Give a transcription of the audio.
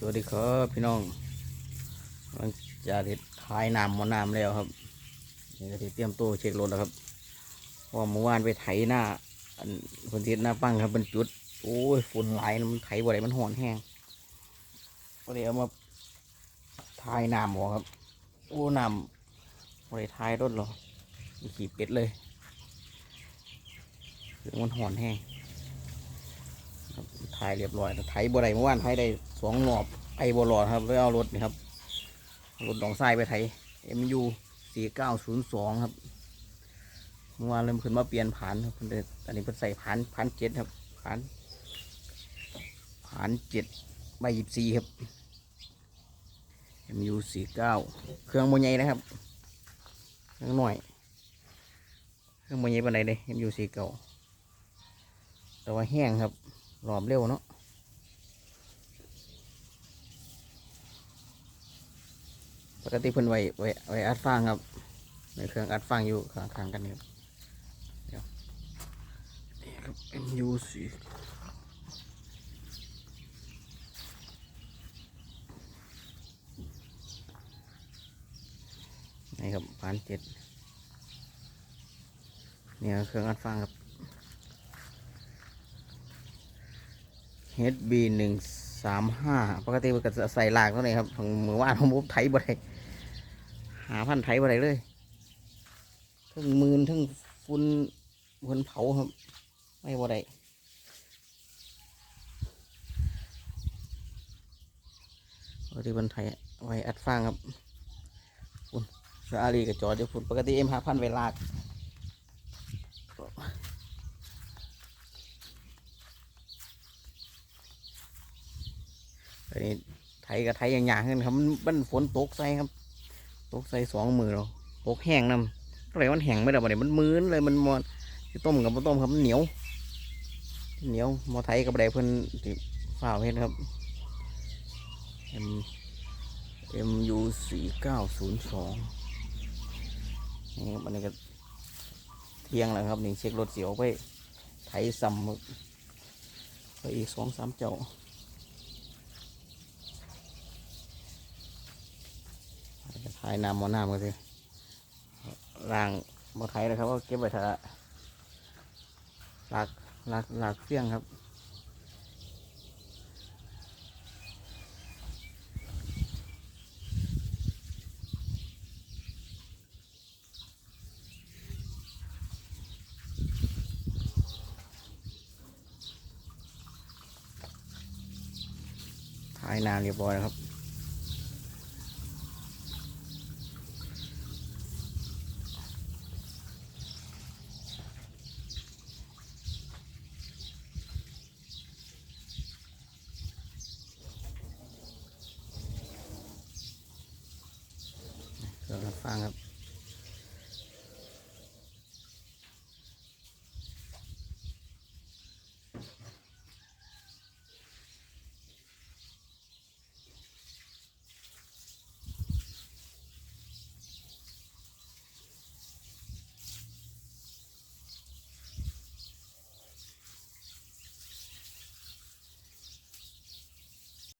สวัสดีครับพี่น้องกำลังจะเด็ดท้ายน้ำหมอน้ำแล้วครับนี่ก็ที่เตรียมตัวเช็ครถแล้วครับพราะว่าเมื่อวานไปไถหน้าอันคนที่หน้าปั้งครับเป็นจุด โอ้ยฝุ่นหลายนะมันไถบ่ได้มันห่อนแห้งก็เลยเอามาทายน้ำหมอครับ โอ้น้ำบ่ได้ทายรถหรอขี่เป็ดเลยมันห่อนแห้ง ถ่ายเรียบร้อยไถบ่ได้เมื่อวานไถได้สองรอบไอ้บ่รอดครับเลยเอารถนี่ครับรถดองทรายไปไถ MU สี่เก้าศูนย์สองครับเมื่อวานเริ่มขึ้นมาเปลี่ยนผ่านครับเพิ่นเดินอันนี้เพิ่นใส่ผ่านผ่านเจ็ดครับผ่านผ่านเจ็ดใบยิบสี่ครับ MU สี่เก้าเครื่องโมใหญ่นะครับเครื่องหน่อยเครื่องโมใหญ่ปานใดเลย MU สี่เก้าแต่ว่าแห้งครับ รอบเร็วเนาะปกติเพิ่นไว้ไว้ไว้อัดฟางครับในเครื่องอัดฟางอยู่ข้างๆกันนี่ครับเดี๋ยวนี่ครับ MU สี่นี่ครับพันเจ็ดเนี่ครับเครื่องอัดฟางครับ HB หนึ่งสามห้าปกติมันก็จะใส่ลากเท่าไหร่ครับของมือว่านของผมไถบ่ได้หาพันไถบ่ได้เลยทั้งมืนทั้งฝุ่นฝุ่นเผาครับ ไม่บ่ได้ปกติมันไถไว้อัดฟางครับฝุ่นสาลีกับจอเดี๋ยวฝุ่นปกติเอ็มหาพันไว้ลาก อันนี้ไถกับไถอย่างอย่างขึ้นครับ มันมันฝนตกใส่ครับ ตกใส่สองมือเราตกแห้งนำอะไรมันแห้งไม่ได้บ่เนี่ยมันมืนเลยมันมอนต้มกับบ่ต้มครับมันเหนียว เหนียวมอไถกับไรเพิ่นที่ฝ่าเฮ็ดครับ M M U สี่เก้าศูนย์สองนี่ครับอันนี้ก็เที่ยงแล้วครับนี่เช็ครถเสียวไปไถซ้ำไปอีกสองสามเจ้า จะทายน้ำมอน้ำกันสิล่างมาไทยนะครับก็เก็บไว้เถอะหลักหลักหลักเฟี้ยงครับทายน้ำเรียบร้อยแล้วครับ ฟังครับ